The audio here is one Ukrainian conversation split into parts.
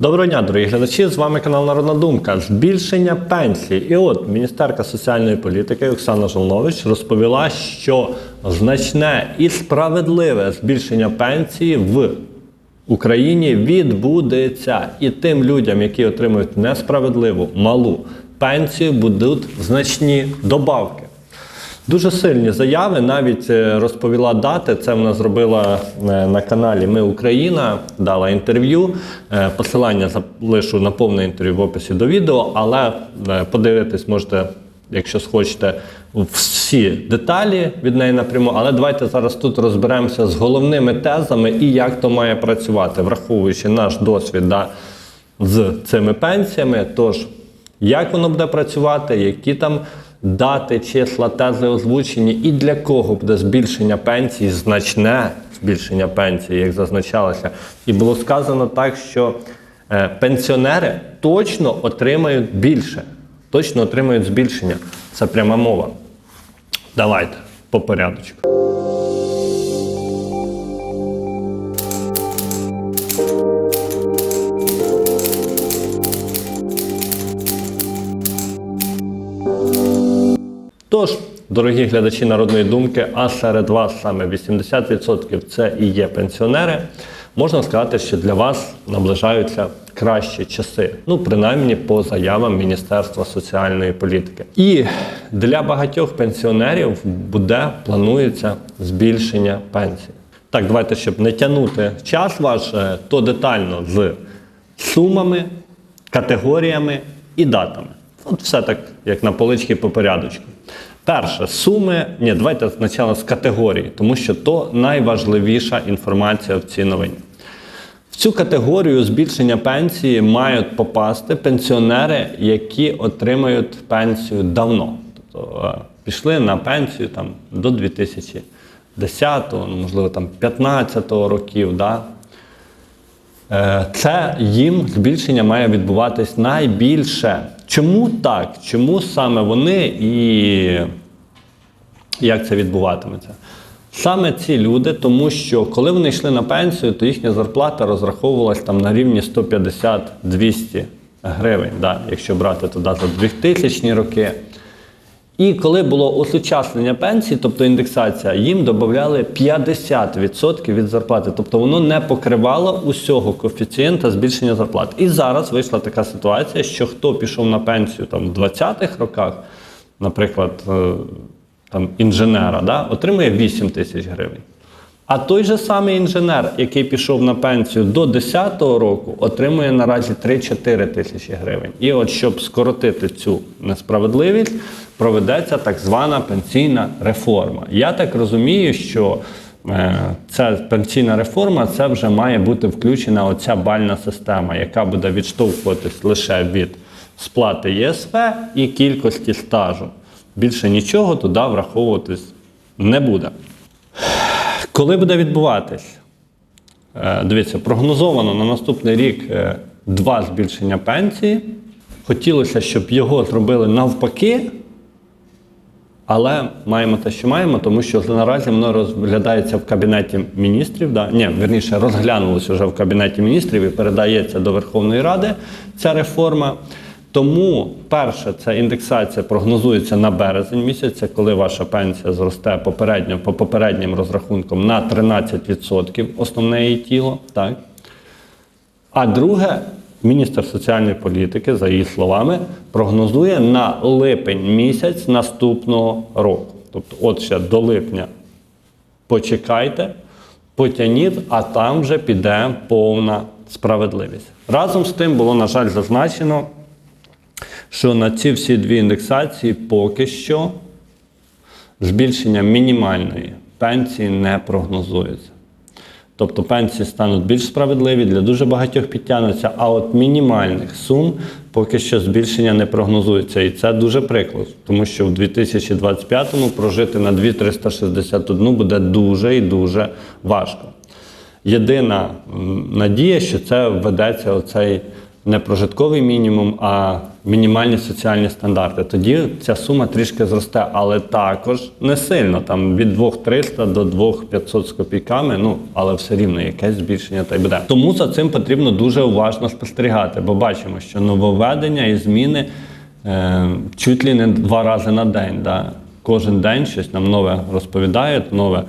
Доброго дня, дорогі глядачі! З вами канал Народна Думка. Збільшення пенсій. І от міністерка соціальної політики Оксана Жолнович розповіла, що значне і справедливе збільшення пенсії в Україні відбудеться. І тим людям, які отримують несправедливу малу пенсію, будуть значні добавки. Дуже сильні заяви. Навіть е, розповіла дати. Це вона зробила е, на каналі Ми Україна, дала інтерв'ю. Е, Посилання залишу на повне інтерв'ю в описі до відео, але подивитись можете, якщо схочете, всі деталі від неї напряму. Але давайте зараз тут розберемося з головними тезами і як то має працювати, враховуючи наш досвід да, з цими пенсіями. Тож, як воно буде працювати, які там дати, числа, тези озвучені, і для кого буде збільшення пенсії, значне збільшення пенсії, як зазначалося. І було сказано так, що е, пенсіонери точно отримають більше, точно отримають збільшення. Це пряма мова. Давайте по порядочку. Тож, дорогі глядачі народної думки, а серед вас саме 80% це і є пенсіонери. Можна сказати, що для вас наближаються кращі часи, ну принаймні по заявам Міністерства соціальної політики. І для багатьох пенсіонерів буде планується збільшення пенсії. Так, давайте, щоб не тягнути час ваш, е, то детально з сумами, категоріями і датами. От все так, як на полички по порядочку. Перше, суми. Ні, давайте спочатку з категорії, тому що то найважливіша інформація в цій новині. В цю категорію збільшення пенсії мають попасти пенсіонери, які отримають пенсію давно. Тобто е, пішли на пенсію там, до 2010, ну, можливо, там 15 років. Да? Е, Це їм збільшення має відбуватись найбільше. Чому так? Чому саме вони і як це відбуватиметься? Саме ці люди, тому що коли вони йшли на пенсію, то їхня зарплата розраховувалась там на рівні 150-200 гривень, да, якщо брати туди за 2000 роки. І коли було осучаснення пенсії, тобто індексація, їм додавали 50% від зарплати. Тобто воно не покривало усього коефіцієнта збільшення зарплат. І зараз вийшла така ситуація, що хто пішов на пенсію там, в 20-х роках, наприклад, е, там, інженера, да, отримує 8 тисяч гривень. А той же самий інженер, який пішов на пенсію до 10-го року, отримує наразі 3-4 тисячі гривень. І от щоб скоротити цю несправедливість, проведеться так звана пенсійна реформа. Я так розумію, що е, ця пенсійна реформа це вже має бути включена оця бальна система, яка буде відштовхуватись лише від сплати ЄСВ і кількості стажу. Більше нічого туди враховуватись не буде. Коли буде відбуватись? Е, Дивіться, прогнозовано на наступний рік е, два збільшення пенсії. Хотілося, щоб його зробили навпаки, але маємо те, що маємо, тому що наразі воно розглядається в Кабінеті міністрів. Да? Ні, верніше, розглянулося вже в Кабінеті міністрів і передається до Верховної Ради ця реформа. Тому перше, це індексація прогнозується на березень місяця, коли ваша пенсія зросте попередньо по попереднім розрахункам на 13% основне її тіло. Так? А друге, міністр соціальної політики, за її словами, прогнозує на липень місяць наступного року. Тобто, от ще до липня почекайте, потягніть, а там вже піде повна справедливість. Разом з тим було, на жаль, зазначено, що на ці всі дві індексації поки що збільшення мінімальної пенсії не прогнозується. Тобто пенсії стануть більш справедливі, для дуже багатьох підтягнуться, а от мінімальних сум поки що збільшення не прогнозується. І це дуже приклад, тому що в 2025-му прожити на 2,361 буде дуже і дуже важко. Єдина надія, що це введеться оцей не прожитковий мінімум, а мінімальні соціальні стандарти. Тоді ця сума трішки зросте, але також не сильно. Там від 2300 до 2500 з копійками, ну але все рівно якесь збільшення та й буде. Тому за цим потрібно дуже уважно спостерігати, бо бачимо, що нововведення і зміни е, чуть ли не два рази на день. Да? Кожен день щось нам нове розповідають, нове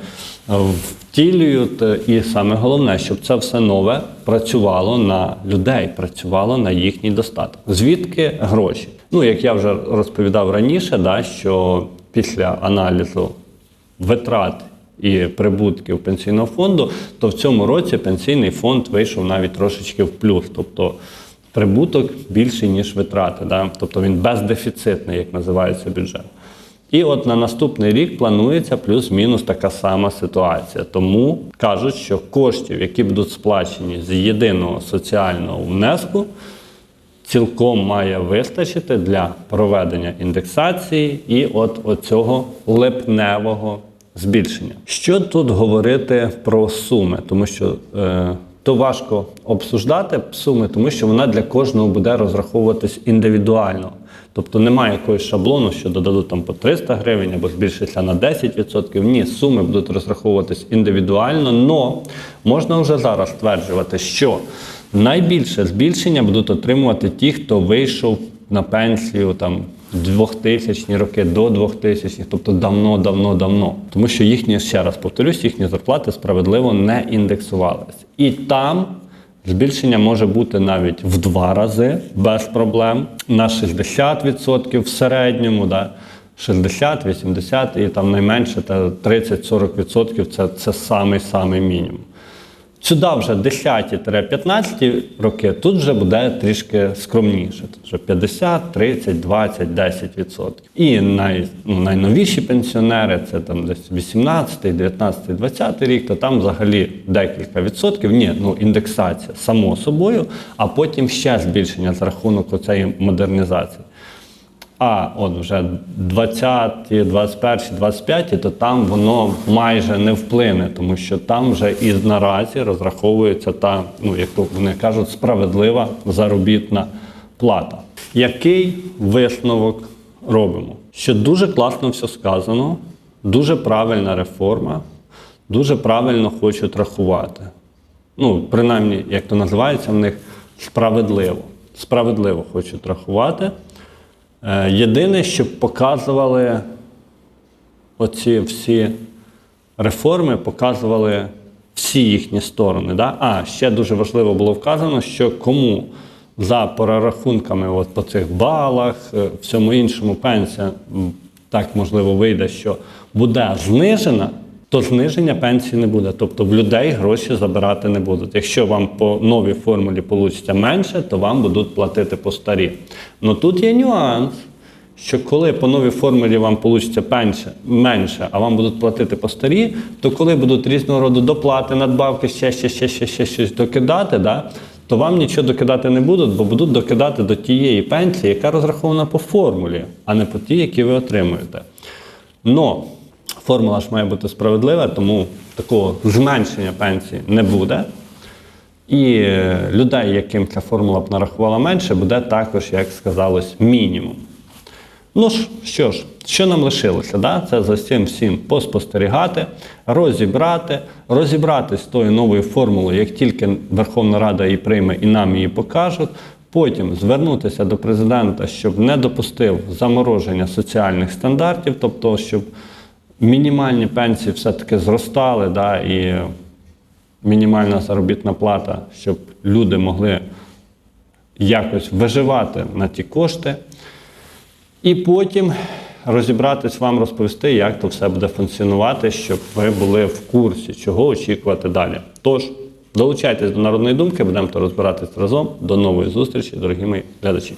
втілюють. е, І саме головне, щоб це все нове працювало на людей, працювало на їхній достаток. Звідки гроші? Ну, як я вже розповідав раніше, да, що після аналізу витрат і прибутків пенсійного фонду, то в цьому році пенсійний фонд вийшов навіть трошечки в плюс. Тобто прибуток більший, ніж витрати. Да? Тобто він бездефіцитний, як називається бюджет. І от на наступний рік планується плюс-мінус така сама ситуація. Тому кажуть, що коштів, які будуть сплачені з єдиного соціального внеску, цілком має вистачити для проведення індексації і от оцього липневого збільшення. Що тут говорити про суми? Тому що е, то важко обсуждати суми, тому що вона для кожного буде розраховуватись індивідуально. Тобто немає якогось шаблону, що додадуть там по 300 гривень або збільшиться на 10%. Ні, суми будуть розраховуватись індивідуально, але можна вже зараз стверджувати, що найбільше збільшення будуть отримувати ті, хто вийшов на пенсію там 2000 роки до 2000, тобто давно, давно, давно. Тому що їхні, ще раз повторюсь, їхні зарплати справедливо не індексувалися. І там збільшення може бути навіть в два рази без проблем на 60% в середньому. Да? 60, 80 і там найменше та 30-40% це, це самий самий мінімум. Сюди вже 10-15 роки, тут вже буде трішки скромніше. Тут вже 50, 30, 20, 10%. І най, ну, найновіші пенсіонери, це там десь 18, 19, 20 рік, то там взагалі декілька відсотків. Ні, ну індексація само собою, а потім ще збільшення за рахунок оцеї модернізації. А от вже 20, 21, 25, то там воно майже не вплине, тому що там вже і наразі розраховується та, ну як то вони кажуть, справедлива заробітна плата. Який висновок робимо? Що дуже класно все сказано, дуже правильна реформа, дуже правильно хочуть рахувати. Ну, принаймні, як то називається в них, справедливо. Справедливо хочуть рахувати. Е, Єдине, щоб показували оці всі реформи, показували всі їхні сторони. Да? А ще дуже важливо було вказано, що кому за перерахунками от по цих балах, е, всьому іншому пенсія, так можливо вийде, що буде знижена. То зниження пенсії не буде, тобто в людей гроші забирати не будуть. Якщо вам по новій формулі вийде менше, то вам будуть платити по старій. Ну тут є нюанс, що коли по новій формулі вам вийде менше, менше, а вам будуть платити по старій, то коли будуть різного роду доплати, надбавки, ще, ще, ще, ще, ще щось докидати, да, то вам нічого докидати не будуть, бо будуть докидати до тієї пенсії, яка розрахована по формулі, а не по тій, які ви отримуєте. Но формула ж має бути справедлива, тому такого зменшення пенсії не буде. І е, людей, яким ця формула б нарахувала менше, буде також, як сказалось, мінімум. Ну ж, що ж, що нам лишилося? Да? Це за цим всім поспостерігати, розібрати, розібратись з тою новою формулою, як тільки Верховна Рада її прийме і нам її покажуть. Потім звернутися до президента, щоб не допустив замороження соціальних стандартів, тобто, щоб мінімальні пенсії все-таки зростали, да, і мінімальна заробітна плата, щоб люди могли якось виживати на ті кошти. І потім розібратись вам розповісти, як то все буде функціонувати, щоб ви були в курсі, чого очікувати далі. Тож, долучайтесь до народної думки, будемо то розбиратись разом. До нової зустрічі, дорогі мої глядачі.